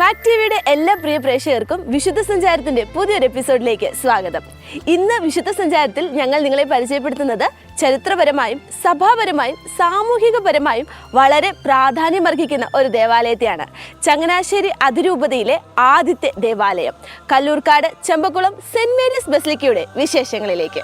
Mac ടിവിയുടെ എല്ലാ പ്രിയ പ്രേക്ഷകർക്കും വിശുദ്ധ സഞ്ചാരത്തിന്റെ പുതിയൊരു എപ്പിസോഡിലേക്ക് സ്വാഗതം. ഇന്ന് വിശുദ്ധ സഞ്ചാരത്തിൽ ഞങ്ങൾ നിങ്ങളെ പരിചയപ്പെടുത്തുന്നത് ചരിത്രപരമായും സഭാപരമായും സാമൂഹികപരമായും വളരെ പ്രാധാന്യമർഹിക്കുന്ന ഒരു ദേവാലയത്തെയാണ്. ചങ്ങനാശ്ശേരി അതിരൂപതയിലെ ആദ്യത്തെ ദേവാലയം. കല്ലൂർക്കാട് ചെമ്പക്കുളം സെന്റ് മേരീസ് ബസ്ലിക്കയുടെ വിശേഷങ്ങളിലേക്ക്.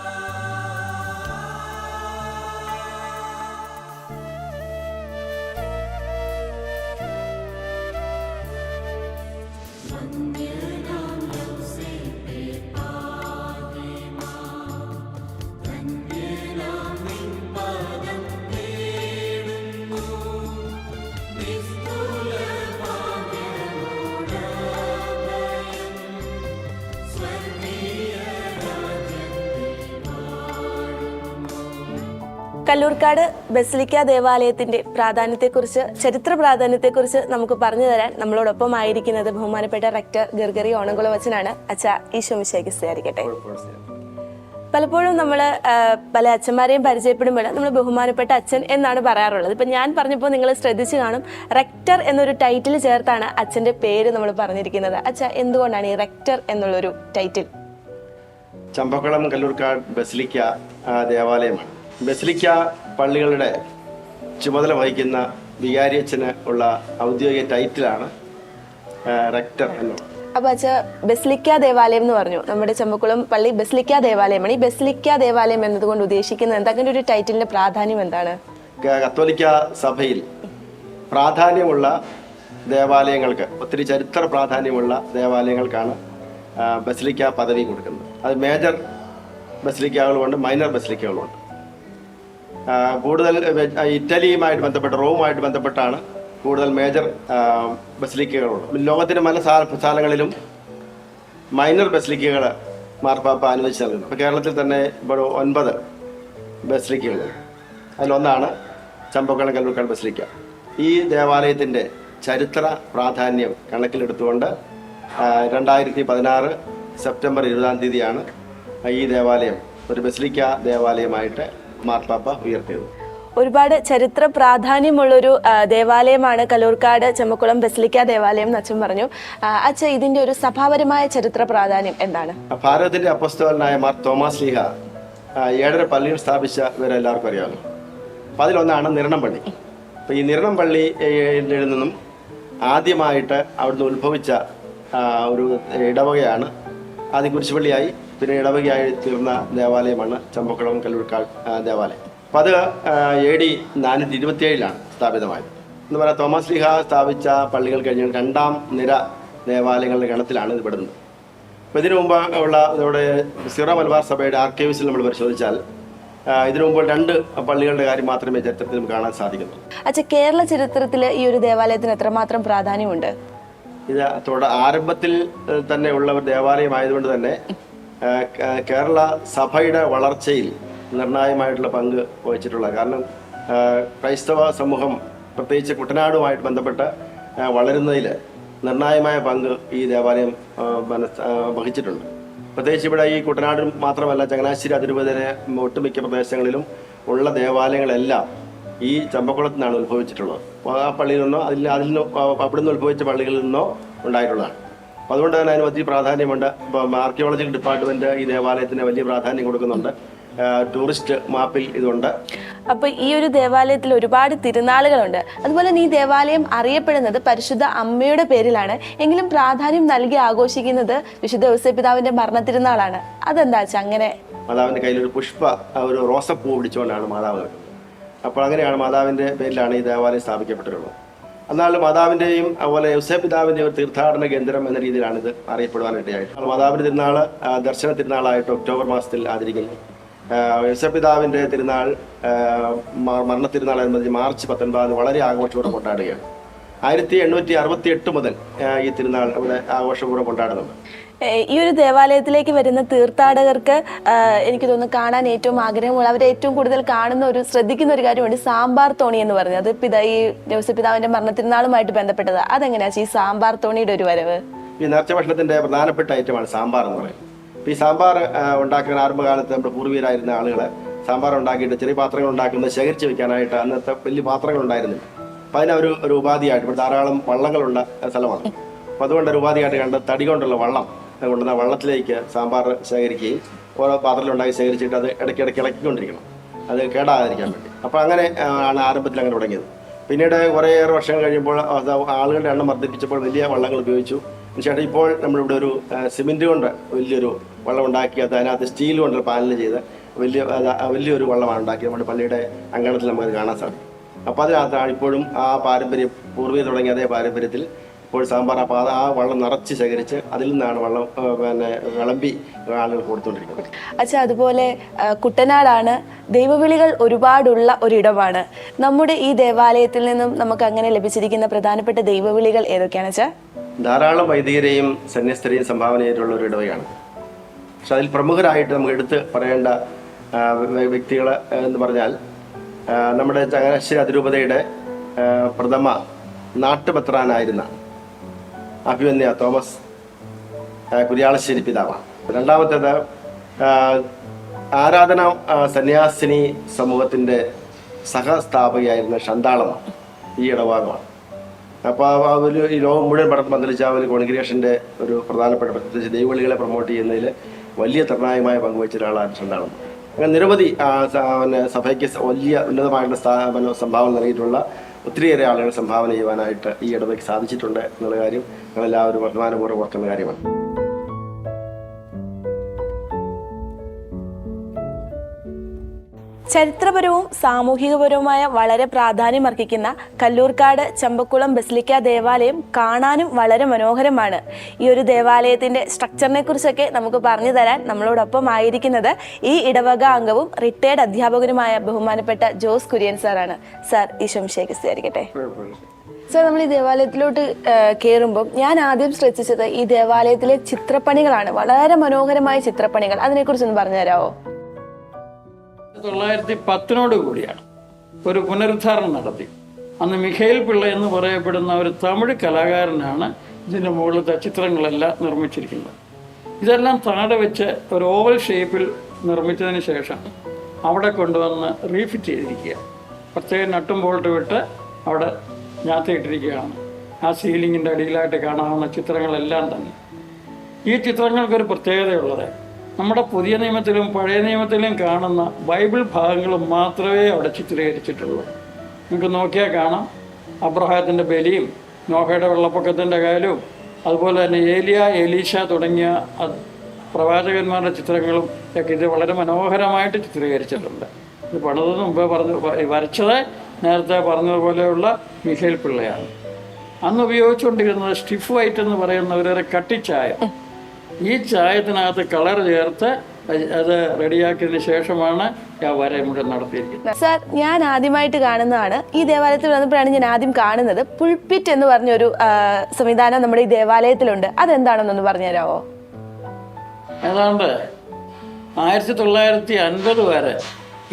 കല്ലൂർക്കാട് ബസലിക്ക ദേവാലയത്തിന്റെ പ്രാധാന്യത്തെക്കുറിച്ച് ചരിത്ര പ്രാധാന്യത്തെക്കുറിച്ച് നമുക്ക് പറഞ്ഞു തരാൻ നമ്മളോടൊപ്പം ആയിരിക്കുന്നത് ബഹുമാനപ്പെട്ട റെക്ടർ ഗർഗറി ഓണംകുളവച്ചനാണ്. അച്ഛ ഈശോ മിശേക്ക് സ്തുതിയായിരിക്കട്ടെ. പലപ്പോഴും നമ്മൾ പല അച്ഛന്മാരെയും പരിചയപ്പെടുമ്പോൾ നമ്മൾ ബഹുമാനപ്പെട്ട അച്ഛൻ എന്നാണ് പറയാറുള്ളത്. ഇപ്പം ഞാൻ പറഞ്ഞപ്പോൾ നിങ്ങൾ ശ്രദ്ധിച്ചു കാണും റെക്ടർ എന്നൊരു ടൈറ്റിൽ ചേർത്താണ് അച്ഛന്റെ പേര് നമ്മൾ പറഞ്ഞിരിക്കുന്നത്. അച്ഛ എന്തുകൊണ്ടാണ് ഈ റെക്ടർ എന്നുള്ളൊരു ടൈറ്റിൽ? ചമ്പക്കുളം കല്ലൂർക്കാട് ബസിലിക്ക ദേവാലയമാണ്. ബസിലിക്ക പള്ളികളുടെ ചുമതല വഹിക്കുന്ന വികാരി അച്ഛന് ഉള്ള ഔദ്യോഗിക ടൈറ്റിലാണ് റെക്ടർ എന്നുള്ളത് അപ്പൊ അച്ഛ ബസ്ലിക്ക ദേവാലയം എന്ന് പറഞ്ഞു. നമ്മുടെ ചെമ്പക്കുളം പള്ളി ബസ്ലിക്ക ദേവാലയമാണ്. ഈ ബസ്ലിക്ക ദേവാലയം എന്നതുകൊണ്ട് ഉദ്ദേശിക്കുന്നത് എന്താ അങ്ങനെ ഒരു ടൈറ്റിലിന്റെ പ്രാധാന്യം എന്താണ്? കത്തോലിക്ക സഭയിൽ പ്രാധാന്യമുള്ള ദേവാലയങ്ങൾക്ക് ഒത്തിരി ചരിത്ര പ്രാധാന്യമുള്ള ദേവാലയങ്ങൾക്കാണ് ബസ്ലിക്ക പദവി കൊടുക്കുന്നത്. അത് മേജർ ബസിലിക്കകളുമുണ്ട് മൈനർ ബസിലിക്കകളുമുണ്ട്. കൂടുതൽ ഇറ്റലിയുമായിട്ട് ബന്ധപ്പെട്ട് റോമുമായിട്ട് ബന്ധപ്പെട്ടാണ് കൂടുതൽ മേജർ ആ, ലോകത്തിന്റെ പല സ്ഥ- സ്ഥലങ്ങളിലും മൈനർ ബസിലിക്കകൾ മാർപ്പാപ്പ അനുവദിച്ച് നൽകുന്നു. ഇപ്പോൾ കേരളത്തിൽ തന്നെ ഇപ്പോൾ ഒൻപത് ബസിലിക്കകൾ അതിലൊന്നാണ് ചമ്പക്കുളം കല്ലൂർക്കാട് ബസിലിക്ക ഈ ദേവാലയത്തിന്റെ ചരിത്ര പ്രാധാന്യം കണക്കിലെടുത്തുകൊണ്ട് രണ്ടായിരത്തി പതിനാറ് സെപ്റ്റംബർ ഇരുപതാം തീയതിയാണ് ഈ ദേവാലയം ഒരു ബസിലിക്ക ദേവാലയമായിട്ട് മാർപ്പാപ്പ ഉയർത്തിയത്. ഒരുപാട് ചരിത്ര പ്രാധാന്യമുള്ളൊരു ഒരു ദേവാലയമാണ് കലൂർക്കാട് ചെമ്മക്കുളം ബസലിക്ക ദേവാലയം എന്ന് അച്ഛൻ പറഞ്ഞു. അച്ഛ ഇതിന്റെ ഒരു സഭാപരമായ ചരിത്ര പ്രാധാന്യം എന്താണ്? ഭാരതത്തിന്റെ അപ്പസ്തോലനായ മാർ തോമസ് ലീഹ ഏഴര പള്ളിയും സ്ഥാപിച്ച ഇവരെല്ലാവർക്കും അറിയാമല്ലോ. അപ്പം അതിലൊന്നാണ് നിരണം പള്ളി. അപ്പം ഈ നിരണം പള്ളിയിൽ നിന്നും ആദ്യമായിട്ട് അവിടുന്ന് ഉത്ഭവിച്ച ഒരു ഇടവകയാണ് ആദ്യം കുരിശുപള്ളിയായി പിന്നെ ഇടവകയായി തീർന്ന ദേവാലയമാണ് ചമ്പക്കുളം കല്ലൂർക്കാട് ദേവാലയം. അപ്പം അത് എ ഡി നാനൂറ്റി ഇരുപത്തിയേഴിലാണ് സ്ഥാപിതമായത്. എന്ന് പറയാം തോമസ് ലിഹ സ്ഥാപിച്ച പള്ളികൾ കഴിഞ്ഞ രണ്ടാം നിര ദേവാലയങ്ങളുടെ ഗണത്തിലാണ് ഇത് പെടുന്നത്. അപ്പോൾ ഇതിനു മുമ്പ് ഉള്ള നമ്മുടെ സിറോ മലബാർ സഭയുടെ ആർക്കൈവ്സിൽ നമ്മൾ പരിശോധിച്ചാൽ ഇതിനു മുമ്പ് രണ്ട് പള്ളികളുടെ കാര്യം മാത്രമേ ചരിത്രത്തിൽ നമുക്ക് കാണാൻ സാധിക്കുന്നുള്ളൂ. അച്ഛാ കേരള ചരിത്രത്തിൽ ഈ ഒരു ദേവാലയത്തിന് എത്രമാത്രം പ്രാധാന്യമുണ്ട്? ഇത് ആരംഭത്തിൽ തന്നെ ഉള്ള ഒരു ദേവാലയമായതുകൊണ്ട് തന്നെ കേരള സഭയുടെ വളർച്ചയിൽ നിർണായകമായിട്ടുള്ള പങ്ക് വഹിച്ചിട്ടുള്ള കാരണം ക്രൈസ്തവ സമൂഹം പ്രത്യേകിച്ച് കുട്ടനാടുമായിട്ട് ബന്ധപ്പെട്ട് വളരുന്നതിൽ നിർണായകമായ പങ്ക് ഈ ദേവാലയം വഹിച്ചിട്ടുണ്ട്. പ്രത്യേകിച്ച് ഇവിടെ ഈ കുട്ടനാട് മാത്രമല്ല ചങ്ങനാശ്ശേരി അതിരൂപതയിലെ ഒട്ടുമിക്ക പ്രദേശങ്ങളിലും ഉള്ള ദേവാലയങ്ങളെല്ലാം ഈ ചമ്പക്കുളത്തു നിന്നാണ് ഉത്ഭവിച്ചിട്ടുള്ളത്. ആ പള്ളിയിൽ നിന്നോ അതിൽ അതിൽ നിന്നോ അവിടെ നിന്ന് ഉത്ഭവിച്ച പള്ളികളിൽ നിന്നോ ഉണ്ടായിട്ടുള്ളതാണ്. അപ്പോൾ അതുകൊണ്ട് തന്നെ അതിന് വലിയ പ്രാധാന്യമുണ്ട്. ഇപ്പം ആർക്കിയോളജിക്കൽ ഡിപ്പാർട്ട്മെന്റ് ഈ ദേവാലയത്തിന് വലിയ പ്രാധാന്യം കൊടുക്കുന്നുണ്ട്. ടൂറിസ്റ്റ് മാപ്പിൽ ഇതുണ്ട്. അപ്പൊ ഈ ഒരു ദേവാലയത്തിൽ ഒരുപാട് തിരുനാളുകളുണ്ട്. അതുപോലെ തന്നെ ഈ ദേവാലയം അറിയപ്പെടുന്നത് പരിശുദ്ധ അമ്മയുടെ പേരിലാണ്. എങ്കിലും പ്രാധാന്യം നൽകി ആഘോഷിക്കുന്നത് വിശുദ്ധ ഔസേപിതാവിന്റെ മരണ തിരുനാളാണ് അതെന്താ വെച്ചാൽ അങ്ങനെ? മാതാവിന്റെ കയ്യിൽ ഒരു പുഷ്പ ഒരു റോസപ്പൂ പിടിച്ചുകൊണ്ടാണ് മാതാവ് അപ്പോൾ അങ്ങനെയാണ് മാതാവിന്റെ പേരിലാണ് ഈ ദേവാലയം സ്ഥാപിക്കപ്പെട്ടിട്ടുള്ളത്. എന്നാൽ മാതാവിന്റെയും അതുപോലെ യൗസപിതാവിന്റെയും ഒരു തീർത്ഥാടന കേന്ദ്രം എന്ന രീതിയിലാണിത് അറിയപ്പെടുവാനിടയായിട്ട് മാതാവിന്റെ തിരുനാൾ ദർശന തിരുനാളായിട്ട് ഒക്ടോബർ മാസത്തിൽ ആചരിക്കുന്നു. യൗസപിതാവിന്റെ തിരുനാൾ മരണ തിരുനാൾ അനുബന്ധിച്ച് മാർച്ച് പത്തൊൻപതിന് വളരെ ആഘോഷത്തോടെ കൊണ്ടാടുകയാണ്. ആയിരത്തി എണ്ണൂറ്റി അറുപത്തി എട്ട് മുതൽ ഈ തിരുനാൾ ഇവിടെ ആഘോഷപൂർവം കൊണ്ടാടുന്നുണ്ട് ഈ ഒരു ദേവാലയത്തിലേക്ക് വരുന്ന തീർത്ഥാടകർക്ക് എനിക്ക് തോന്നുന്നു കാണാൻ ഏറ്റവും ആഗ്രഹമുള്ള അവർ ഏറ്റവും കൂടുതൽ കാണുന്ന ഒരു ശ്രദ്ധിക്കുന്ന ഒരു കാര്യമുണ്ട് സാമ്പാർ തോണി എന്ന് പറഞ്ഞത് അത് പിതാ ഈ പിതാവിന്റെ മരണത്തിരുന്നാളുമായിട്ട് ബന്ധപ്പെട്ടത്. അതെങ്ങനെയാ ഈ സാമ്പാർ തോണിയുടെ ഒരു വരവ്? ഈ നേർച്ച ഭക്ഷണത്തിന്റെ പ്രധാനപ്പെട്ട ഐറ്റമാണ് സാമ്പാർ എന്ന് പറയുന്നത്. ഈ സാമ്പാർ ഉണ്ടാക്കുന്ന ആരംഭകാലത്ത് നമ്മുടെ പൂർവീരായിരുന്ന ആളുകൾ സാമ്പാർ ഉണ്ടാക്കിയിട്ട് ചെറിയ പാത്രങ്ങൾ ഉണ്ടാക്കുന്നത് ശേഖരിച്ച് വെക്കാനായിട്ട് അന്നത്തെ വലിയ പാത്രങ്ങൾ ഉണ്ടായിരുന്നില്ല. അപ്പം അതിനൊരു ഒരു ഉപാധിയായിട്ട് ഇവിടെ ധാരാളം വള്ളങ്ങളുള്ള സ്ഥലമാണ്. അപ്പോൾ അതുകൊണ്ട് ഒരു ഉപാധിയായിട്ട് കണ്ട് തടി കൊണ്ടുള്ള വള്ളം കൊണ്ടുവന്ന വള്ളത്തിലേക്ക് സാമ്പാർ ശേഖരിക്കുകയും ഓരോ പാത്രത്തിലുണ്ടാക്കി ശേഖരിച്ചിട്ട് അത് ഇടയ്ക്കിടയ്ക്ക് ഇളക്കിക്കൊണ്ടിരിക്കണം. അത് കേടാതിരിക്കാൻ വേണ്ടി. അപ്പോൾ അങ്ങനെ ആണ് ആരംഭത്തിൽ അങ്ങനെ തുടങ്ങിയത്. പിന്നീട് കുറേയേറെ വർഷങ്ങൾ കഴിയുമ്പോൾ ആളുകളുടെ എണ്ണം വർദ്ധിപ്പിച്ചപ്പോൾ വലിയ വള്ളങ്ങൾ ഉപയോഗിച്ചു. ശേഷം ഇപ്പോൾ നമ്മളിവിടെ ഒരു സിമെന്റ് കൊണ്ട് വലിയൊരു വള്ളം ഉണ്ടാക്കി അത് അതിനകത്ത് സ്റ്റീൽ കൊണ്ട് പാനൽ ചെയ്ത് വലിയ വലിയൊരു വള്ളമാണ് ഉണ്ടാക്കി നമ്മുടെ പള്ളിയുടെ അങ്കണത്തിൽ നമുക്ക് കാണാൻ സാധിക്കും. അപ്പോൾ അതിനകത്താണ് ഇപ്പോഴും ആ പാരമ്പര്യം പൂർവിക തുടങ്ങിയ അതേ പാരമ്പര്യത്തിൽ ഇപ്പോൾ സാമ്പാർ അപ്പോൾ അത് ആ വള്ളം നിറച്ച് ശേഖരിച്ച് അതിൽ നിന്നാണ് വള്ളം പിന്നെ വിളമ്പി ആളുകൾ കൊടുത്തുകൊണ്ടിരിക്കുന്നത്. അച്ഛാ അതുപോലെ കുട്ടനാടാണ് ദൈവവിളികൾ ഒരുപാടുള്ള ഒരിടമാണ്. നമ്മുടെ ഈ ദേവാലയത്തിൽ നിന്നും നമുക്ക് അങ്ങനെ ലഭിച്ചിരിക്കുന്ന പ്രധാനപ്പെട്ട ദൈവവിളികൾ ഏതൊക്കെയാണ് അച്ഛാ? ധാരാളം വൈദികരെയും സന്യസ്തരെയും സംഭാവന ചെയ്തിട്ടുള്ള ഒരു ഇടവയാണ് പക്ഷെ അതിൽ പ്രമുഖരായിട്ട് നമുക്ക് എടുത്ത് പറയേണ്ട വ്യക്തികൾ എന്ന് പറഞ്ഞാൽ നമ്മുടെ ചങ്ങനാശ്ശേരി അതിരൂപതയുടെ പ്രഥമ നാട്ടുപത്രാനായിരുന്ന അഭിമന്യ തോമസ് കുര്യാളശ്ശേരി പിതാവാണ് രണ്ടാമത്തേത് ആരാധന സന്യാസിനി സമൂഹത്തിന്റെ സഹസ്ഥാപകയായിരുന്ന ശന്താളമാണ് ഈ ഇടഭാഗമാണ്. അപ്പോൾ ആ ഒരു ഈ ലോകം മുഴുവൻ പടർന്ന് പന്തലിച്ച ആ ഒരു കോൺഗ്രിഗേഷന്റെ ഒരു പ്രധാനപ്പെട്ട പ്രത്യേകിച്ച് ദൈവവിളികളെ പ്രൊമോട്ട് ചെയ്യുന്നതിൽ വലിയ നിർണായകമായ പങ്കുവച്ച ഒരാളാണ് ഷണ്ടാളം അങ്ങനെ നിരവധി പിന്നെ സഭയ്ക്ക് വലിയ ഉന്നതമായിട്ടുള്ള സംഭാവന നൽകിയിട്ടുള്ള ഒത്തിരിയേറെ ആളുകൾ സംഭാവന ചെയ്യുവാനായിട്ട് ഈ ഇടവയ്ക്ക് സാധിച്ചിട്ടുണ്ട് എന്നുള്ള കാര്യം ഞങ്ങളെല്ലാവരും അഭിമാനപൂർവം ഓർക്കുന്ന കാര്യമാണ്. ചരിത്രപരവും സാമൂഹികപരവുമായ വളരെ പ്രാധാന്യമർഹിക്കുന്ന കല്ലൂർക്കാട് ചമ്പക്കുളം ബസിലിക്ക ദേവാലയം കാണാനും വളരെ മനോഹരമാണ്. ഈ ഒരു ദേവാലയത്തിന്റെ സ്ട്രക്ചറിനെ കുറിച്ചൊക്കെ നമുക്ക് പറഞ്ഞു തരാൻ നമ്മളോടൊപ്പം ആയിരിക്കുന്നത് ഈ ഇടവക അംഗവും റിട്ടയർഡ് അധ്യാപകനുമായ ബഹുമാനപ്പെട്ട ജോസ് കുര്യൻ സാറാണ് സാർ ഈ ശംശയ്ക്ക് സ്ഥിരിക്കട്ടെ സാർ നമ്മൾ ഈ ദേവാലയത്തിലോട്ട് കയറുമ്പോൾ ഞാൻ ആദ്യം ശ്രദ്ധിച്ചത് ഈ ദേവാലയത്തിലെ ചിത്രപ്പണികളാണ്. വളരെ മനോഹരമായ ചിത്രപ്പണികൾ. അതിനെക്കുറിച്ചൊന്ന് പറഞ്ഞു തരാമോ തൊള്ളായിരത്തി പത്തിനോട് കൂടിയാണ് ഒരു പുനരുദ്ധാരണം നടത്തി. അന്ന് മിഖേൽ പിള്ള എന്ന് പറയപ്പെടുന്ന ഒരു തമിഴ് കലാകാരനാണ് ഇതിന്റെ മുകളിലത്തെ ചിത്രങ്ങളെല്ലാം നിർമ്മിച്ചിരിക്കുന്നത്. ഇതെല്ലാം താഴെ വെച്ച് ഒരു ഓവൽ ഷേപ്പിൽ നിർമ്മിച്ചതിന് ശേഷം അവിടെ കൊണ്ടുവന്ന് റീഫിറ്റ് ചെയ്തിരിക്കുക. പ്രത്യേക നട്ടും ബോൾട്ട് വിട്ട് അവിടെ ഞാത്തിയിട്ടിരിക്കുകയാണ്. ആ സീലിങ്ങിന്റെ അടിയിലായിട്ട് കാണാവുന്ന ചിത്രങ്ങളെല്ലാം തന്നെ. ഈ ചിത്രങ്ങൾക്കൊരു പ്രത്യേകതയുള്ളത് നമ്മുടെ പുതിയ നിയമത്തിലും പഴയ നിയമത്തിലും കാണുന്ന ബൈബിൾ ഭാഗങ്ങൾ മാത്രമേ അവിടെ ചിത്രീകരിച്ചിട്ടുള്ളൂ. നിങ്ങൾക്ക് നോക്കിയാൽ കാണാം. അബ്രഹാത്തിന്റെ ബലിയും നോഹയുടെ വെള്ളപ്പൊക്കത്തിന്റെ കാര്യവും അതുപോലെ തന്നെ ഏലിയ എലീഷ തുടങ്ങിയ പ്രവാചകന്മാരുടെ ചിത്രങ്ങളും ഒക്കെ ഇത് വളരെ മനോഹരമായിട്ട് ചിത്രീകരിച്ചിട്ടുണ്ട്. ഇത് പണിതത് മുമ്പേ പറഞ്ഞു വരച്ചത് നേരത്തെ പറഞ്ഞതുപോലെയുള്ള മിഹേൽ പിള്ളയാണ്. അന്ന് ഉപയോഗിച്ചുകൊണ്ടിരുന്നത് സ്റ്റിഫ് വൈറ്റ് എന്ന് പറയുന്ന ഒരു കട്ടിച്ചായ. ഈ ചായത്തിനകത്ത് കളർ ചേർത്ത് അത് റെഡിയാക്കിയതിന് ശേഷമാണ് ഞാൻ വര മുഴുവൻ നടത്തിയിരിക്കുന്നത്. സർ ഞാൻ ആദ്യമായിട്ട് കാണുന്നതാണ്. ഈ ദേവാലയത്തിൽ വന്നപ്പോഴാണ് ഞാൻ ആദ്യം കാണുന്നത്. പുൾപിറ്റ് എന്ന് പറഞ്ഞൊരു സംവിധാനം നമ്മുടെ ഈ ദേവാലയത്തിലുണ്ട്. അതെന്താണെന്നൊന്ന് പറഞ്ഞുതരാമോ ഏതാണ്ട് ആയിരത്തി തൊള്ളായിരത്തി അൻപത് വരെ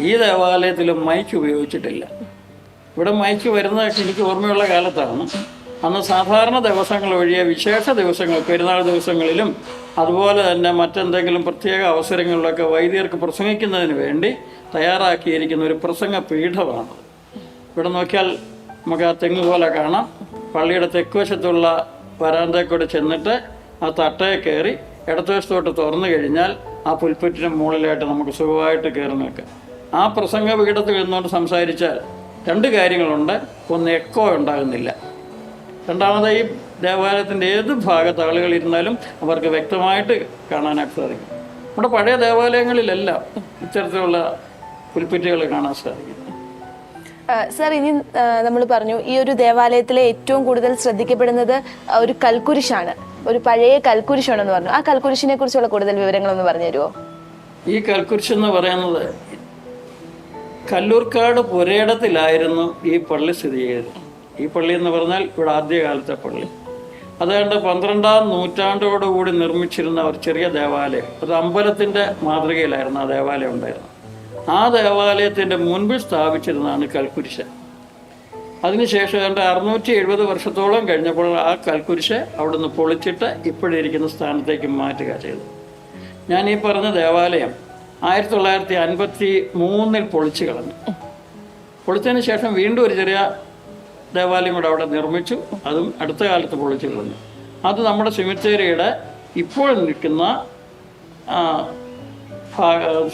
ഈ ദേവാലയത്തിൽ മൈക്ക് ഉപയോഗിച്ചിട്ടില്ല. ഇവിടെ മൈക്ക് വരുന്നതൊക്കെ എനിക്ക് ഓർമ്മയുള്ള കാലത്താണ്. അന്ന് സാധാരണ ദിവസങ്ങൾ ഒഴികെ വിശേഷ ദിവസങ്ങൾ പെരുന്നാൾ ദിവസങ്ങളിലും അതുപോലെ തന്നെ മറ്റെന്തെങ്കിലും പ്രത്യേക അവസരങ്ങളിലൊക്കെ വൈദികർക്ക് പ്രസംഗിക്കുന്നതിന് വേണ്ടി തയ്യാറാക്കിയിരിക്കുന്ന ഒരു പ്രസംഗ പീഠമാണ് ഇവിടെ നോക്കിയാൽ നമുക്ക് ആ തെങ്ങ് പോലെ കാണാം. പള്ളിയുടെ തെക്കുവശത്തുള്ള വരാന്തയിൽ ചെന്നിട്ട് ആ തട്ടയെ കയറി ഇടതുവശത്തോട്ട് തുറന്നു കഴിഞ്ഞാൽ ആ പുൽപ്പറ്റിന് മുകളിലായിട്ട് നമുക്ക് സുഖമായിട്ട് കയറി നിൽക്കാം. ആ പ്രസംഗ പീഠത്തിൽ നിന്നുകൊണ്ട് സംസാരിച്ചാൽ രണ്ട് കാര്യങ്ങളുണ്ട്. ഒന്ന് എക്കോ ഉണ്ടാകുന്നില്ല. രണ്ടാമത് ഈ ദേവാലയത്തിന്റെ ഏത് ഭാഗത്ത് ആളുകൾ ഇരുന്നാലും അവർക്ക് വ്യക്തമായിട്ട് കാണാനായിട്ട് സാധിക്കും. നമ്മുടെ പഴയ ദേവാലയങ്ങളിലെല്ലാം ഇത്തരത്തിലുള്ള പുൽപ്പറ്റുകൾ കാണാൻ സാധിക്കും. സർ സാർ ഇനി നമ്മൾ പറഞ്ഞു ഈ ഒരു ദേവാലയത്തിലെ ഏറ്റവും കൂടുതൽ ശ്രദ്ധിക്കപ്പെടുന്നത് ഒരു കൽക്കുരിശാണ്. ഒരു പഴയ കൽക്കുരിശാണെന്ന് പറഞ്ഞു. ആ കൽക്കുരിശിനെ കുറിച്ചുള്ള കൂടുതൽ വിവരങ്ങളൊന്ന് പറഞ്ഞു തരുമോ ഈ കൽക്കുരിശ് എന്ന് പറയുന്നത് കല്ലൂർക്കാട് പുരയിടത്തിലായിരുന്നു ഈ പള്ളി സ്ഥിതി ചെയ്തത്. ഈ പള്ളി എന്ന് പറഞ്ഞാൽ ഇവിടെ ആദ്യകാലത്തെ പള്ളി. അതുകൊണ്ട് പന്ത്രണ്ടാം നൂറ്റാണ്ടോടുകൂടി നിർമ്മിച്ചിരുന്ന ഒരു ചെറിയ ദേവാലയം. അത് അമ്പലത്തിന്റെ മാതൃകയിലായിരുന്നു ആ ദേവാലയം ഉണ്ടായിരുന്നത് ആ ദേവാലയത്തിന്റെ മുൻപിൽ സ്ഥാപിച്ചിരുന്നതാണ് കൽക്കുരിശ്. അതിനുശേഷം ഏതാണ്ട് അറുന്നൂറ്റി എഴുപത് വർഷത്തോളം കഴിഞ്ഞപ്പോൾ ആ കൽക്കുരിശ് അവിടുന്ന് പൊളിച്ചിട്ട് ഇപ്പോഴിരിക്കുന്ന സ്ഥാനത്തേക്ക് മാറ്റുക ചെയ്തു. ഞാൻ ഈ പറഞ്ഞ ദേവാലയം ആയിരത്തി തൊള്ളായിരത്തി അൻപത്തി മൂന്നിൽ പൊളിച്ചു കളഞ്ഞു. പൊളിച്ചതിന് ശേഷം വീണ്ടും ഒരു ചെറിയ ദേവാലയം കൂടെ അവിടെ നിർമ്മിച്ചു. അതും അടുത്ത കാലത്ത് പൊളിച്ചു കളഞ്ഞു. അത് നമ്മുടെ സിമിത്തേരിയുടെ ഇപ്പോൾ നിൽക്കുന്ന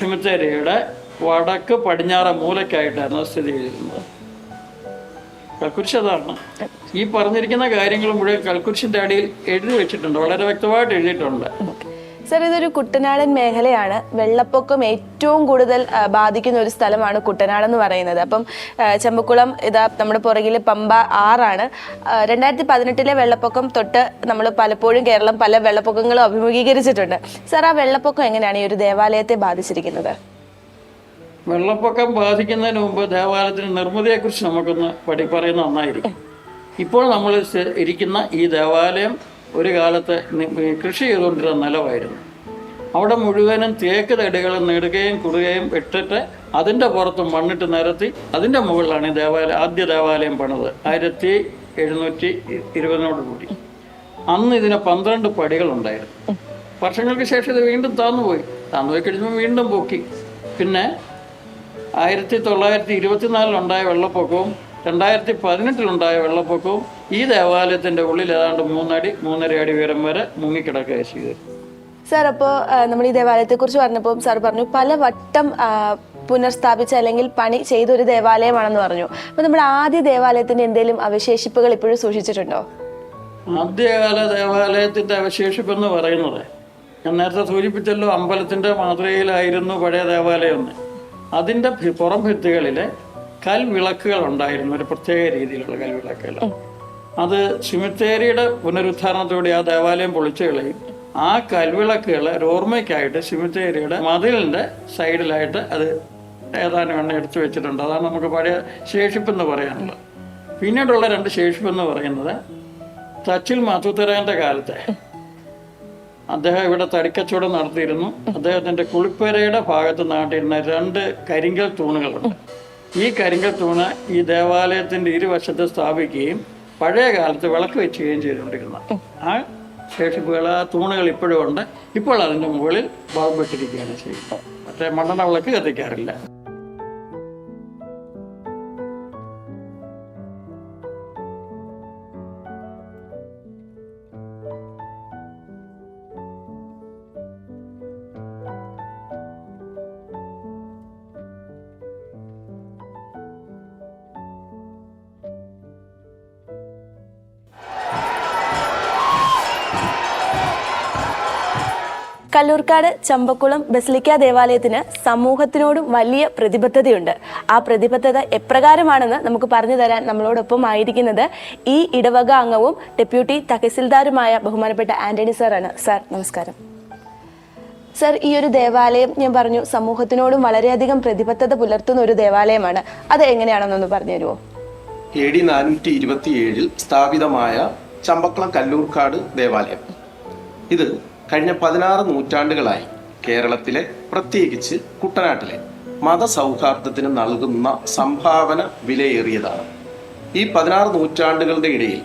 സിമിത്തേരിയുടെ വടക്ക് പടിഞ്ഞാറ് മൂലക്കായിട്ടായിരുന്നു സ്ഥിതി ചെയ്തിരുന്നത് കൽക്കുരിശ് അതാണ് ഈ പറഞ്ഞിരിക്കുന്ന കാര്യങ്ങൾ മുഴുവൻ കൽക്കുരിശിന്റെ അടിയിൽ എഴുതി വെച്ചിട്ടുണ്ട്. വളരെ വ്യക്തമായിട്ട് എഴുതിയിട്ടുണ്ട്. ഇതൊരു കുട്ടനാടൻ മേഖലയാണ്. വെള്ളപ്പൊക്കം ഏറ്റവും കൂടുതൽ ബാധിക്കുന്ന ഒരു സ്ഥലമാണ് കുട്ടനാട് എന്ന് പറയുന്നത്. അപ്പം ചെമ്പക്കുളം ഇതാ നമ്മുടെ പുറകിൽ പമ്പ ആറാണ്. രണ്ടായിരത്തി പതിനെട്ടിലെ വെള്ളപ്പൊക്കം തൊട്ട് നമ്മൾ പലപ്പോഴും കേരളം പല വെള്ളപ്പൊക്കങ്ങളും അഭിമുഖീകരിച്ചിട്ടുണ്ട്. സർ ആ വെള്ളപ്പൊക്കം എങ്ങനെയാണ് ഈ ഒരു ദേവാലയത്തെ ബാധിച്ചിരിക്കുന്നത്? വെള്ളപ്പൊക്കം ബാധിക്കുന്നതിന് മുമ്പ് ദേവാലയത്തിന് നിർമ്മിതിയെക്കുറിച്ച് നമുക്കൊന്ന് പഠി പറയുന്നത് നന്നായിരിക്കും. ഇപ്പോൾ നമ്മൾ ഇരിക്കുന്ന ഈ ദേവാലയം ഒരു കാലത്ത് കൃഷി ചെയ്തുകൊണ്ടിരുന്ന നിലമായിരുന്നു അവിടെ മുഴുവനും തേക്ക് തടികൾ നെടുകയും കുടുകയും ഇട്ടിട്ട് അതിന്റെ പുറത്ത് മണ്ണിട്ട് നിരത്തി അതിന്റെ മുകളിലാണ് ഈ ദേവാലയം ആദ്യ ദേവാലയം പണിത്. ആയിരത്തി എഴുന്നൂറ്റി ഇരുപതിനോട് കൂടി. അന്ന് ഇതിന് പന്ത്രണ്ട് പടികളുണ്ടായിരുന്നു. വർഷങ്ങൾക്ക് ശേഷം ഇത് വീണ്ടും താന്നുപോയി. താന്നുപോയി കഴിഞ്ഞപ്പോൾ വീണ്ടും പൊക്കി. പിന്നെ ആയിരത്തി തൊള്ളായിരത്തി ഇരുപത്തിനാലിലുണ്ടായ വെള്ളപ്പൊക്കവും രണ്ടായിരത്തി പതിനെട്ടിലുണ്ടായ വെള്ളപ്പൊക്കവും ഈ ദേവാലയത്തിന്റെ ഉള്ളിൽ ഏതാണ്ട് മൂന്നടി മൂന്നര അടി ഉയരം വരെ മുങ്ങിക്കിടക്കുക ചെയ്തത്. സാർ അപ്പോ നമ്മൾ ഈ ദേവാലയത്തെക്കുറിച്ച് പറഞ്ഞപ്പോൾ സാർ പറഞ്ഞു പല വട്ടം പുനർസ്ഥാപിച്ച അല്ലെങ്കിൽ പണി ചെയ്ത ഒരു ദേവാലയമാണെന്ന് പറഞ്ഞു. അപ്പോൾ നമ്മുടെ ആദ്യ ദേവാലയത്തിന്റെ എന്തെങ്കിലും അവശേഷിപ്പുകൾ ഇപ്പോഴും സൂക്ഷിച്ചിട്ടുണ്ടോ? ആദ്യകാല ദേവാലയത്തിന്റെ അവശേഷിപ്പെന്ന് പറയുന്നത് ഞാൻ നേരത്തെ സൂചിപ്പിച്ചല്ലോ അമ്പലത്തിന്റെ മാതൃകയിലായിരുന്നു പഴയ ദേവാലയം എന്ന്. അതിന്റെ ഭി- പുറം ഭിത്തികളിൽ കൽവിളക്കുകൾ ഉണ്ടായിരുന്നു ഒരു പ്രത്യേക രീതിയിലുള്ള കൽവിളക്കുകൾ. അത് സിമിത്തേരിയുടെ പുനരുദ്ധാരണത്തോടെ ആ ദേവാലയം പൊളിച്ചു കളയും. ആ കൽവിളക്കുകൾ ഓർമ്മയ്ക്കായിട്ട് സിമിത്തേരിയുടെ മതിലിന്റെ സൈഡിലായിട്ട് അത് ഏതാനും എണ്ണ എടുത്തു വെച്ചിട്ടുണ്ട്. അതാണ് നമുക്ക് പഴയ ശേഷിപ്പെന്ന് പറയാനുള്ളത്. പിന്നീടുള്ള രണ്ട് ശേഷിപ്പെന്ന് പറയുന്നത് തച്ചിൽ മധുത്തരേന്റെ കാലത്തെ. അദ്ദേഹം ഇവിടെ തടിക്കച്ചവടം നടത്തിയിരുന്നു. അദ്ദേഹത്തിന്റെ കുളിപ്പരയുടെ ഭാഗത്ത് നാട്ടിരുന്ന രണ്ട് കരിങ്കൽ തൂണുകളുണ്ട്. ഈ കരിങ്കൽ തൂണ് ഈ ദേവാലയത്തിന്റെ ഇരുവശത്ത് സ്ഥാപിക്കുകയും പഴയ കാലത്ത് വിളക്ക് വെച്ചുകയും ചെയ്തുകൊണ്ടിരുന്ന ആ ശേഷിപ്പുകൾ ആ തൂണുകൾ ഇപ്പോഴും ഉണ്ട്. ഇപ്പോൾ അതിന്റെ മുകളിൽ ബാബ് വെട്ടിരിക്കുകയാണ് ചെയ്യുന്നത്. മറ്റേ മണ്ണെണ്ണ വിളക്ക് കത്തിക്കാറില്ല. കല്ലൂർക്കാട് ചമ്പക്കുളം ബസലിക്ക ദേവാലയത്തിന് സമൂഹത്തിനോടും വലിയ പ്രതിബദ്ധതയുണ്ട്. ആ പ്രതിബദ്ധത എപ്രകാരമാണെന്ന് നമുക്ക് പറഞ്ഞു തരാൻ നമ്മളോടൊപ്പം ആയിരിക്കുന്നത് ഈ ഇടവക അംഗവും ഡെപ്യൂട്ടി തഹസിൽദാരുമായ ബഹുമാനപ്പെട്ട ആന്റണി സാറാണ്. സാർ നമസ്കാരം. സർ ഈ ഒരു ദേവാലയം ഞാൻ പറഞ്ഞു സമൂഹത്തിനോടും വളരെയധികം പ്രതിബദ്ധത പുലർത്തുന്ന ഒരു ദേവാലയമാണ്. അത് എങ്ങനെയാണെന്നൊന്ന് പറഞ്ഞു തരുമോ? എ ഡി നാനൂറ്റി ഇരുപത്തിയേഴിൽ സ്ഥാപിതമായ ചമ്പക്കുളം കല്ലൂർക്കാട് ദേവാലയം. ഇത് കഴിഞ്ഞ പതിനാറ് നൂറ്റാണ്ടുകളായി കേരളത്തിലെ പ്രത്യേകിച്ച് കുട്ടനാട്ടിലെ മതസൗഹാർദ്ദത്തിന് നൽകുന്ന സംഭാവന വിലയേറിയതാണ്. ഈ പതിനാറ് നൂറ്റാണ്ടുകളുടെ ഇടയിൽ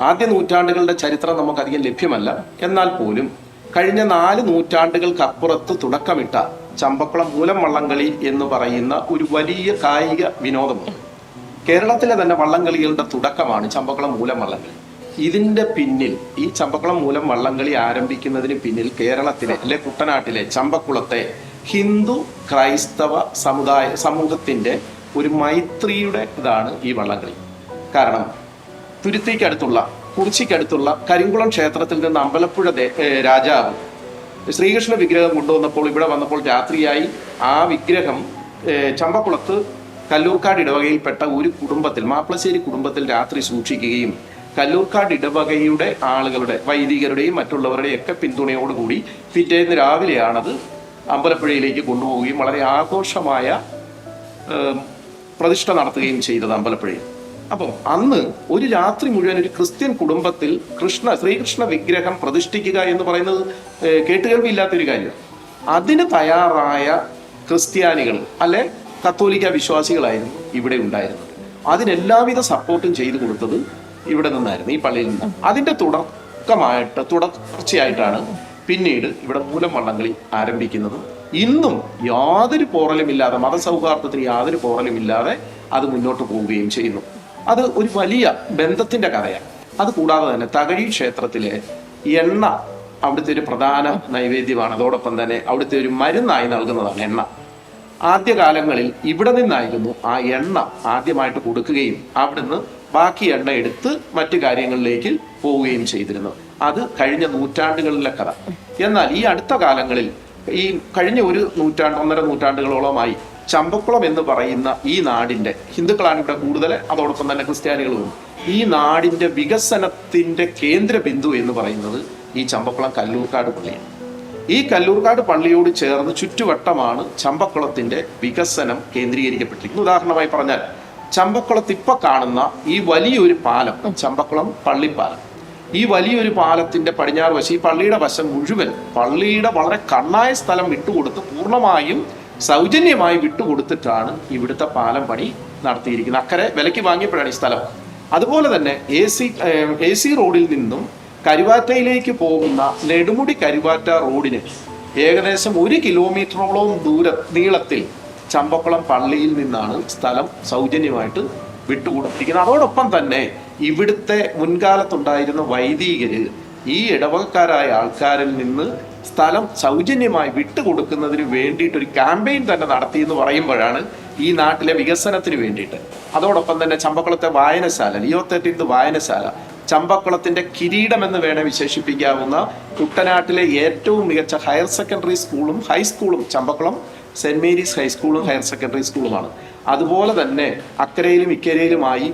ആദ്യ നൂറ്റാണ്ടുകളുടെ ചരിത്രം നമുക്കധികം ലഭ്യമല്ല. എന്നാൽ പോലും കഴിഞ്ഞ നാല് നൂറ്റാണ്ടുകൾക്കപ്പുറത്ത് തുടക്കമിട്ട ചമ്പക്കുളം മൂലം വള്ളംകളി എന്ന് പറയുന്ന ഒരു വലിയ കായിക വിനോദമാണ്. കേരളത്തിലെ തന്നെ വള്ളംകളികളുടെ തുടക്കമാണ് ചമ്പക്കുളം മൂലം വള്ളംകളി ഇതിന്റെ പിന്നിൽ ഈ ചമ്പക്കുളം മൂലം വള്ളംകളി ആരംഭിക്കുന്നതിന് പിന്നിൽ കേരളത്തിലെ അല്ലെ കുട്ടനാട്ടിലെ ചമ്പക്കുളത്തെ ഹിന്ദു ക്രൈസ്തവ സമുദായ സമൂഹത്തിന്റെ ഒരു മൈത്രിയുടെ ഇതാണ് ഈ വള്ളംകളി. കാരണം തുരുത്തിക്കടുത്തുള്ള കുറിച്ചിക്കടുത്തുള്ള കരിങ്കുളം ക്ഷേത്രത്തിൽ നിന്ന് അമ്പലപ്പുഴ രാജാവ് ശ്രീകൃഷ്ണ വിഗ്രഹം കൊണ്ടുവന്നപ്പോൾ ഇവിടെ വന്നപ്പോൾ രാത്രിയായി ആ വിഗ്രഹം ചമ്പക്കുളത്ത് കല്ലൂർക്കാട് ഇടവകയിൽപ്പെട്ട ഒരു കുടുംബത്തിൽ മാപ്പിളശ്ശേരി കുടുംബത്തിൽ രാത്രി സൂക്ഷിക്കുകയും കല്ലൂർക്കാട് ഇടവകയുടെ ആളുകളുടെ വൈദികരുടെയും മറ്റുള്ളവരുടെയും ഒക്കെ പിന്തുണയോടുകൂടി പിറ്റേന്ന് രാവിലെയാണത് അമ്പലപ്പുഴയിലേക്ക് കൊണ്ടുപോവുകയും വളരെ ആഘോഷമായ പ്രതിഷ്ഠ നടത്തുകയും ചെയ്തത് അമ്പലപ്പുഴയിൽ. അപ്പം അന്ന് ഒരു രാത്രി മുഴുവൻ ഒരു ക്രിസ്ത്യൻ കുടുംബത്തിൽ കൃഷ്ണ ശ്രീകൃഷ്ണ വിഗ്രഹം പ്രതിഷ്ഠിക്കുക എന്ന് പറയുന്നത് കേട്ടുകേൾവില്ലാത്തൊരു കാര്യം. അതിന് തയ്യാറായ ക്രിസ്ത്യാനികൾ അല്ലെ കത്തോലിക്ക വിശ്വാസികളായിരുന്നു ഇവിടെ ഉണ്ടായിരുന്നത്. അതിനെല്ലാവിധ സപ്പോർട്ടും ചെയ്തു കൊടുത്തത് ഇവിടെ നിന്നായിരുന്നു ഈ പള്ളിയിൽ നിന്ന്. അതിന്റെ തുടക്കമായിട്ട് തുടർച്ചയായിട്ടാണ് പിന്നീട് ഇവിടെ മൂലം വള്ളംകളി ആരംഭിക്കുന്നത്. ഇന്നും യാതൊരു പോറലുമില്ലാതെ മതസൗഹാർദ്ദത്തിന് യാതൊരു പോറലുമില്ലാതെ അത് മുന്നോട്ട് പോവുകയും ചെയ്യുന്നു. അത് ഒരു വലിയ ബന്ധത്തിന്റെ കഥയാണ്. അതുകൂടാതെ തന്നെ തകഴി ക്ഷേത്രത്തിലെ എണ്ണ അവിടുത്തെ ഒരു പ്രധാന നൈവേദ്യമാണ്. അതോടൊപ്പം തന്നെ അവിടുത്തെ ഒരു മരുന്നായി നൽകുന്നതാണ് എണ്ണ. ആദ്യകാലങ്ങളിൽ ഇവിടെ നിന്നായിരുന്നു ആ എണ്ണ ആദ്യമായിട്ട് കൊടുക്കുകയും അവിടുന്ന് ബാക്കി എണ്ണ എടുത്ത് മറ്റു കാര്യങ്ങളിലേക്ക് പോവുകയും ചെയ്തിരുന്നു. അത് കഴിഞ്ഞ നൂറ്റാണ്ടുകളിലെ കഥ. എന്നാൽ ഈ അടുത്ത കാലങ്ങളിൽ ഈ കഴിഞ്ഞ ഒരു നൂറ്റാണ്ട് ഒന്നര നൂറ്റാണ്ടുകളോളമായി ചമ്പക്കുളം എന്ന് പറയുന്ന ഈ നാടിന്റെ ഹിന്ദുക്കളാണ് ഇവിടെ കൂടുതൽ അതോടൊപ്പം തന്നെ ക്രിസ്ത്യാനികളും ഈ നാടിന്റെ വികസനത്തിന്റെ കേന്ദ്ര ബിന്ദു എന്ന് പറയുന്നത് ഈ ചമ്പക്കുളം കല്ലൂർക്കാട് പള്ളിയാണ്. ഈ കല്ലൂർക്കാട് പള്ളിയോട് ചേർന്ന് ചുറ്റുവട്ടമാണ് ചമ്പക്കുളത്തിന്റെ വികസനം കേന്ദ്രീകരിക്കപ്പെട്ടിരിക്കുന്നത്. ഉദാഹരണമായി പറഞ്ഞാൽ ചമ്പക്കുളത്ത് ഇപ്പൊ കാണുന്ന ഈ വലിയൊരു പാലം ചമ്പക്കുളം പള്ളിപ്പാലം. ഈ വലിയൊരു പാലത്തിന്റെ പടിഞ്ഞാറ് വശം ഈ പള്ളിയുടെ വശം മുഴുവൻ പള്ളിയുടെ വളരെ കണ്ണായ സ്ഥലം വിട്ടുകൊടുത്ത് പൂർണമായും സൗജന്യമായി വിട്ടുകൊടുത്തിട്ടാണ് ഇവിടുത്തെ പാലം പണി നടത്തിയിരിക്കുന്നത്. അക്കരെ വിലയ്ക്ക് വാങ്ങിയപ്പോഴാണ് ഈ സ്ഥലം. അതുപോലെ തന്നെ എ സി എ സി റോഡിൽ നിന്നും കരുവാറ്റയിലേക്ക് പോകുന്ന നെടുമുടി കരുവാറ്റ റോഡിന് ഏകദേശം ഒരു കിലോമീറ്ററോളം ദൂര നീളത്തിൽ ചമ്പക്കുളം പള്ളിയിൽ നിന്നാണ് സ്ഥലം സൗജന്യമായിട്ട് വിട്ടുകൊടുത്തിരിക്കുന്നത്. അതോടൊപ്പം തന്നെ ഇവിടുത്തെ മുൻകാലത്തുണ്ടായിരുന്ന വൈദികര് ഈ ഇടവകക്കാരായ ആൾക്കാരിൽ നിന്ന് സ്ഥലം സൗജന്യമായി വിട്ടുകൊടുക്കുന്നതിന് വേണ്ടിയിട്ട് ഒരു ക്യാമ്പയിൻ തന്നെ നടത്തി എന്ന് പറയുമ്പോഴാണ് ഈ നാട്ടിലെ വികസനത്തിന് വേണ്ടിയിട്ട്. അതോടൊപ്പം തന്നെ ചമ്പക്കുളത്തെ വായനശാല ലിയോ തേർട്ടീൻത് വായനശാല ചമ്പക്കുളത്തിന്റെ കിരീടം എന്ന് വേണേ വിശേഷിപ്പിക്കാവുന്ന കുട്ടനാട്ടിലെ ഏറ്റവും മികച്ച ഹയർ സെക്കൻഡറി സ്കൂളും ഹൈസ്കൂളും ചമ്പക്കുളം സെന്റ് മേരീസ് ഹൈസ്കൂളും ഹയർ സെക്കൻഡറി സ്കൂളുമാണ്. അതുപോലെ തന്നെ അക്കരയിലും ഇക്കരയിലുമായി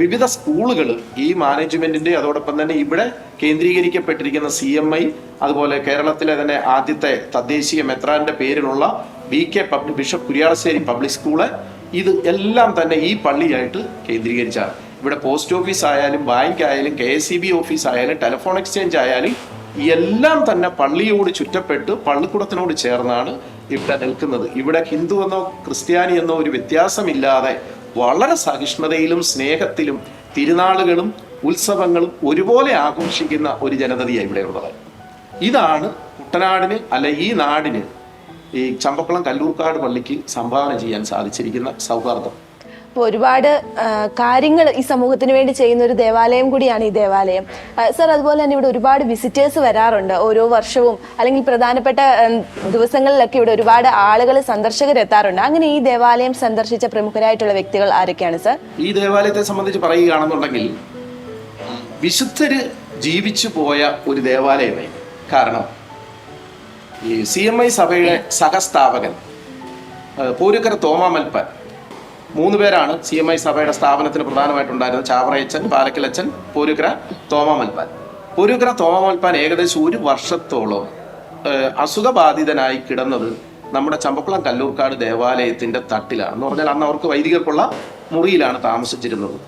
വിവിധ സ്കൂളുകൾ ഈ മാനേജ്മെന്റിന്റെ അതോടൊപ്പം തന്നെ ഇവിടെ കേന്ദ്രീകരിക്കപ്പെട്ടിരിക്കുന്ന സി എം ഐ അതുപോലെ കേരളത്തിലെ തന്നെ ആദ്യത്തെ തദ്ദേശീയ മെത്രാന്റെ പേരിലുള്ള B K public bishop Kurialacherry public school. ഇത് എല്ലാം തന്നെ ഈ പള്ളിയായിട്ട് കേന്ദ്രീകരിച്ചാണ്. ഇവിടെ പോസ്റ്റ് ഓഫീസ് ആയാലും ബാങ്ക് ആയാലും K S C B office ആയാലും ടെലിഫോൺ എക്സ്ചേഞ്ച് ആയാലും എല്ലാം തന്നെ പള്ളിയോട് ചുറ്റപ്പെട്ട് പള്ളിക്കുടത്തിനോട് ചേർന്നാണ് ഇവിടെ നിൽക്കുന്നത്. ഇവിടെ ഹിന്ദു എന്നോ ക്രിസ്ത്യാനി എന്നോ ഒരു വ്യത്യാസമില്ലാതെ വളരെ സഹിഷ്ണുതയിലും സ്നേഹത്തിലും തിരുനാളുകളും ഉത്സവങ്ങളും ഒരുപോലെ ആഘോഷിക്കുന്ന ഒരു ജനതയാണ് ഇവിടെ ഉള്ളത്. ഇതാണ് കുട്ടനാടിന് അല്ല ഈ നാടിന് ഈ ചമ്പക്കുളം കല്ലൂർക്കാട് പള്ളിക്ക് സംഭാവന ചെയ്യാൻ സാധിച്ചിരിക്കുന്ന സൗഹാർദ്ദം. അപ്പോൾ ഒരുപാട് കാര്യങ്ങൾ ഈ സമൂഹത്തിന് വേണ്ടി ചെയ്യുന്ന ഒരു ദേവാലയം കൂടിയാണ് ഈ ദേവാലയം. സർ അതുപോലെ തന്നെ ഇവിടെ ഒരുപാട് വിസിറ്റേഴ്സ് വരാറുണ്ട്. ഓരോ വർഷവും അല്ലെങ്കിൽ പ്രധാനപ്പെട്ട ദിവസങ്ങളിലൊക്കെ ഇവിടെ ഒരുപാട് ആളുകൾ സന്ദർശകർ എത്താറുണ്ട്. അങ്ങനെ ഈ ദേവാലയം സന്ദർശിച്ച പ്രമുഖരായിട്ടുള്ള വ്യക്തികൾ ആരൊക്കെയാണ് സർ? ഈ ദേവാലയത്തെ സംബന്ധിച്ച് പറയുകയാണെന്നുണ്ടെങ്കിൽ വിശുദ്ധര് ജീവിച്ചു പോയ ഒരു ദേവാലയമായി കാരണം ഈ സി എം ഐ സഭയുടെ സഹസ്ഥാപകൻ പോരുക്കര തോമാമൽപ്പൻ മൂന്ന് പേരാണ് സി എം ഐ സഭയുടെ സ്ഥാപനത്തിന് പ്രധാനമായിട്ടുണ്ടായിരുന്നത്. ചാവറയച്ചൻ പാലക്കലച്ചൻ പൂരുഗ്ര തോമാമൽപ്പാൻ. പൂരുഗ്ര തോമാമൽപ്പാൻ ഏകദേശം ഒരു വർഷത്തോളം അസുഖബാധിതനായി കിടന്നത് നമ്മുടെ ചമ്പക്കുളം കല്ലൂർക്കാട് ദേവാലയത്തിന്റെ തട്ടിലാണ്. എന്ന് പറഞ്ഞാൽ അന്ന് അവർക്ക് വൈദികർക്കുള്ള മുറിയിലാണ് താമസിച്ചിരുന്നത്.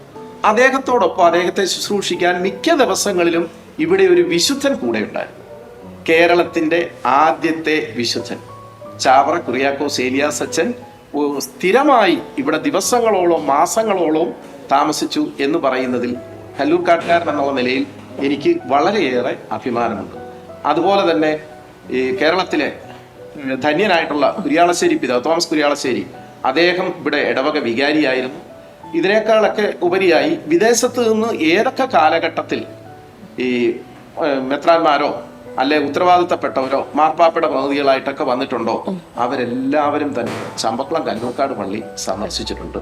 അദ്ദേഹത്തോടൊപ്പം അദ്ദേഹത്തെ ശുശ്രൂഷിക്കാൻ മിക്ക ദിവസങ്ങളിലും ഇവിടെ ഒരു വിശുദ്ധൻ കൂടെ ഉണ്ടായിരുന്നു കേരളത്തിന്റെ ആദ്യത്തെ വിശുദ്ധൻ. ചാവറ കുറിയാക്കോ സേലിയാസച്ചൻ സ്ഥിരമായി ഇവിടെ ദിവസങ്ങളോളം മാസങ്ങളോളം താമസിച്ചു എന്ന് പറയുന്നതിൽ കല്ലൂർക്കാട്ടുകാരൻ എന്നുള്ള നിലയിൽ എനിക്ക് വളരെയേറെ അഭിമാനമുണ്ട്. അതുപോലെ തന്നെ ഈ കേരളത്തിലെ ധന്യനായിട്ടുള്ള കുര്യാളശ്ശേരി പിതാവ് തോമസ് കുര്യാളശ്ശേരി അദ്ദേഹം ഇവിടെ ഇടവക വികാരിയായിരുന്നു. ഇതിനേക്കാളൊക്കെ ഉപരിയായി വിദേശത്ത് നിന്ന് ഏതൊക്കെ കാലഘട്ടത്തിൽ ഈ മെത്രാന്മാരോ അല്ലെ ഉത്തരവാദിത്തപ്പെട്ടവരോ മാർപ്പാപ്പയുടെ പ്രതിനിധികളായിട്ടൊക്കെ വന്നിട്ടുണ്ടോ? അവരെല്ലാവരും തന്നെ. ചമ്പക്കുളം കല്ലൂർക്കാട് പള്ളി സന്ദർശിച്ചിട്ടുണ്ട്.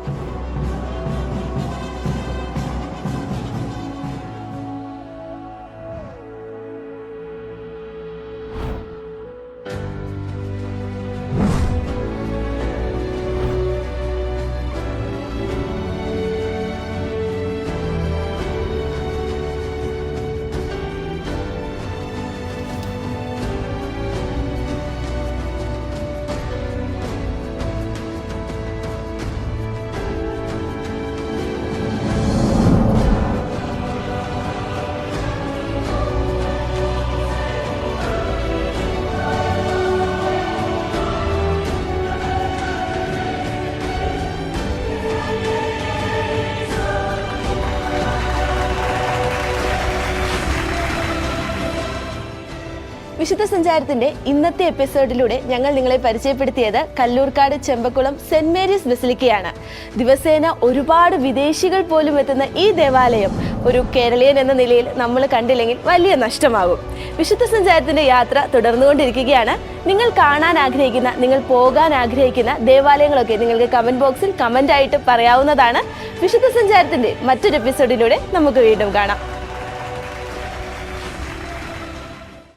വിശുദ്ധ സഞ്ചാരത്തിന്റെ ഇന്നത്തെ എപ്പിസോഡിലൂടെ ഞങ്ങൾ നിങ്ങളെ പരിചയപ്പെടുത്തിയത് കല്ലൂർക്കാട് ചെമ്പക്കുളം സെന്റ് മേരീസ് ബസിലിക്കയാണ്. ദിവസേന ഒരുപാട് വിദേശികൾ പോലും എത്തുന്ന ഈ ദേവാലയം ഒരു കേരളീയൻ എന്ന നിലയിൽ നമ്മൾ കണ്ടില്ലെങ്കിൽ വലിയ നഷ്ടമാകും. വിശുദ്ധ സഞ്ചാരത്തിന്റെ യാത്ര തുടർന്നുകൊണ്ടിരിക്കുകയാണ്. നിങ്ങൾ കാണാൻ ആഗ്രഹിക്കുന്ന നിങ്ങൾ പോകാൻ ആഗ്രഹിക്കുന്ന ദേവാലയങ്ങളൊക്കെ നിങ്ങൾക്ക് കമന്റ് ബോക്സിൽ കമന്റ് ആയിട്ട് പറയാവുന്നതാണ്. വിശുദ്ധ സഞ്ചാരത്തിന്റെ മറ്റൊരു എപ്പിസോഡിലൂടെ നമുക്ക് വീണ്ടും കാണാം.